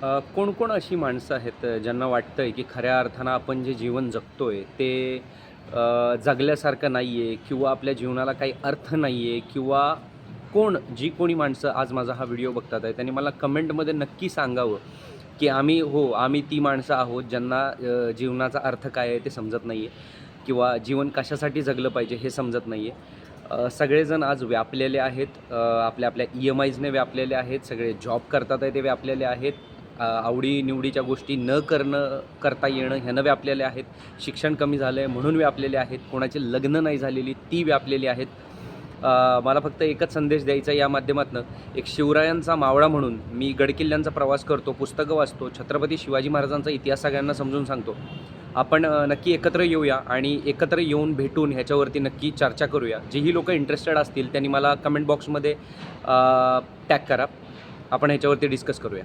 कोणकोण कोण-कोण अशी माणसं आहेत ज्यांना वाटतं आहे की खऱ्या अर्थानं आपण जे जीवन जगतो आहे ते जगल्यासारखं नाही आहे किंवा आपल्या जीवनाला काही अर्थ नाही आहे किंवा कोण जी कोणी माणसं आज माझा हा व्हिडिओ बघतात आहे त्यांनी मला कमेंटमध्ये नक्की सांगावं की आम्ही हो आम्ही ती माणसं आहोत ज्यांना जीवनाचा अर्थ काय आहे ते समजत नाही आहे किंवा जीवन कशासाठी जगलं पाहिजे हे समजत नाही आहे सगळेजण आज व्यापलेले आहेत आपल्या आपल्या ई एम आयजने व्यापलेले आहेत सगळे जॉब करतात आहे ते व्यापलेले आहेत. आवडीनिवडीच्या गोष्टी न करणं करता येणं ह्यानं व्यापलेले आहेत. शिक्षण कमी झालं आहे म्हणून व्यापलेले आहेत. कोणाची लग्न नाही झालेली ती व्यापलेली आहेत. मला फक्त एकच संदेश द्यायचा या माध्यमातून. एक शिवरायांचा मावळा म्हणून मी गडकिल्ल्यांचा प्रवास करतो पुस्तकं वाचतो छत्रपती शिवाजी महाराजांचा इतिहास सगळ्यांना समजून सांगतो. आपण नक्की एकत्र येऊया आणि एकत्र येऊन भेटून ह्याच्यावरती नक्की चर्चा करूया. जेही लोक इंटरेस्टेड असतील त्यांनी मला कमेंट बॉक्समध्ये टॅग करा. आपण ह्याच्यावरती डिस्कस करूया.